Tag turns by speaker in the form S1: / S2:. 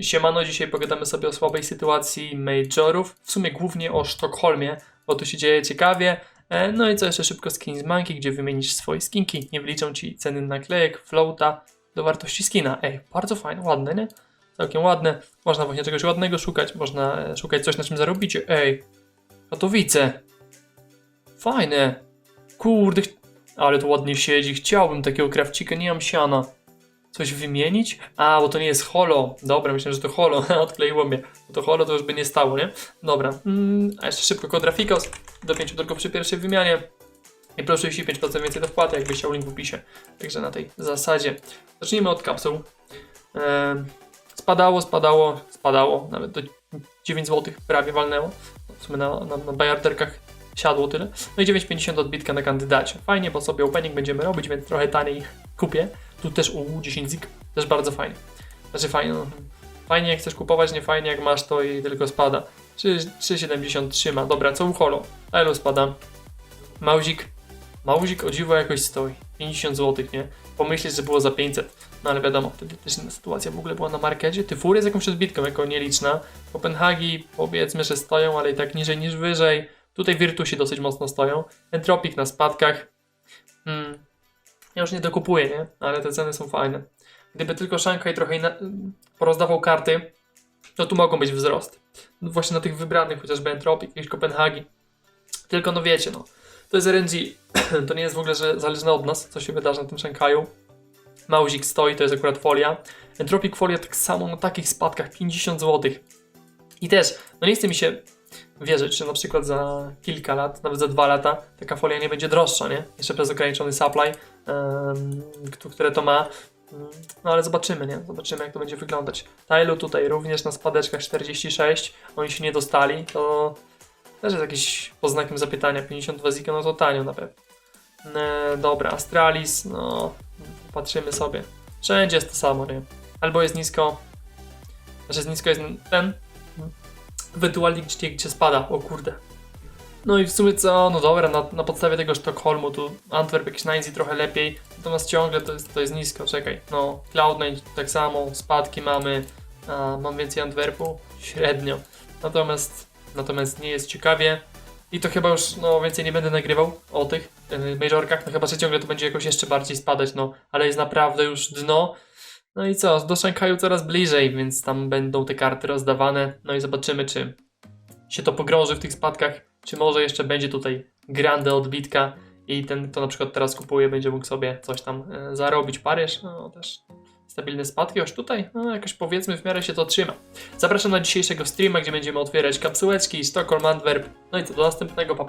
S1: Siemano, dzisiaj pogadamy sobie o słabej sytuacji majorów, w sumie głównie o Sztokholmie, bo tu się dzieje ciekawie. E, No i co jeszcze szybko Skins Monkey, gdzie wymienisz swoje skinki, nie wliczą ci ceny naklejek, floata do wartości skina. Ej, bardzo fajne, ładne, nie? Całkiem ładne. Można właśnie czegoś ładnego szukać, można szukać coś na czym zarobicie. Ej, Katowice. Fajne. Kurde, ale to ładnie siedzi. Chciałbym takiego krawcika, nie mam siana. Coś wymienić? A, bo to nie jest holo. Dobra, myślę, że to holo. Odkleiło mnie. Bo to holo to już by nie stało, nie? Dobra. Mm, a jeszcze szybko kod Rafikos. Do 5 dolków przy pierwszej wymianie. I proszę jeśli 5% więcej do wpłaty, jakbyś chciał link w opisie. Także na tej zasadzie. Zacznijmy od kapsuł. Ehm, spadało, spadało, spadało. Nawet do 9 zł prawie walnęło. W sumie na, na, na bajarderkach siadło tyle. No i 9,50 odbitka na kandydacie. Fajnie, bo sobie opening będziemy robić, więc trochę taniej kupię. Tu też u 10 zik, też bardzo fajnie. Znaczy fajnie, no. Fajnie jak chcesz kupować, nie fajnie jak masz to i tylko spada. 3 3,70 trzyma. Dobra, co u holo? Elo spada. Mauzik. Mauzik o dziwo jakoś stoi. 50 zł, nie? Pomyśleć, że było za 500. No ale wiadomo, wtedy też inna sytuacja w ogóle była na markecie. Tyfury z jakąś odbitką, jako nieliczna. Kopenhagi powiedzmy, że stoją, ale i tak niżej niż wyżej. Tutaj Virtusi dosyć mocno stoją. Entropik na spadkach. Hmm. Ja już nie dokupuję, nie? Ale te ceny są fajne. Gdyby tylko Shanghai trochę inna... porozdawał karty, to tu mogą być wzrost. No Właśnie na tych wybranych, chociażby Entropik, jakieś Kopenhagi. Tylko no wiecie, no. To jest RNG. to nie jest w ogóle że zależne od nas, co się wydarzy na tym Szanghaju. Mauzik stoi, to jest akurat folia. Entropik folia tak samo na takich spadkach 50 zł. I też, no nie chce mi się wierzyć, że na przykład za kilka lat, nawet za dwa lata, taka folia nie będzie droższa, nie? Jeszcze przez ograniczony supply, kto- które to ma. Mm, No ale zobaczymy, nie? Zobaczymy, jak to będzie wyglądać. Tailu tutaj również na spadeczkach 46, oni się nie dostali, to też jest jakiś poznakiem zapytania. 52 zika, no to tanio na pewno. E, dobra, Astralis, no patrzymy sobie. Wszędzie jest to samo, nie? Albo jest nisko, znaczy jest nisko jest ten, ewentualnie gdzie, gdzie spada, o kurde. No i w sumie co, no dobra, na, na podstawie tego Sztokholmu, tu Antwerp jakiś Nainzi trochę lepiej, natomiast ciągle to jest, to jest nisko, czekaj, no Cloud9 tak samo, spadki mamy, a, mam więcej Antwerpu, średnio, natomiast, natomiast nie jest ciekawie. I to chyba już, no więcej nie będę nagrywał o tych yy, majorkach, no chyba, że ciągle to będzie jakoś jeszcze bardziej spadać, no, ale jest naprawdę już dno, no i co, do Szanghaju coraz bliżej, więc tam będą te karty rozdawane. No i zobaczymy, czy się to pogrąży w tych spadkach, czy może jeszcze będzie tutaj grande odbitka i ten, kto na przykład teraz kupuje, będzie mógł sobie coś tam e, zarobić. Paryż, no też stabilne spadki, już tutaj, no jakoś powiedzmy w miarę się to trzyma. Zapraszam na dzisiejszego streama, gdzie będziemy otwierać kapsułeczki, Stockholm, Antwerp. No i co, do następnego, papa.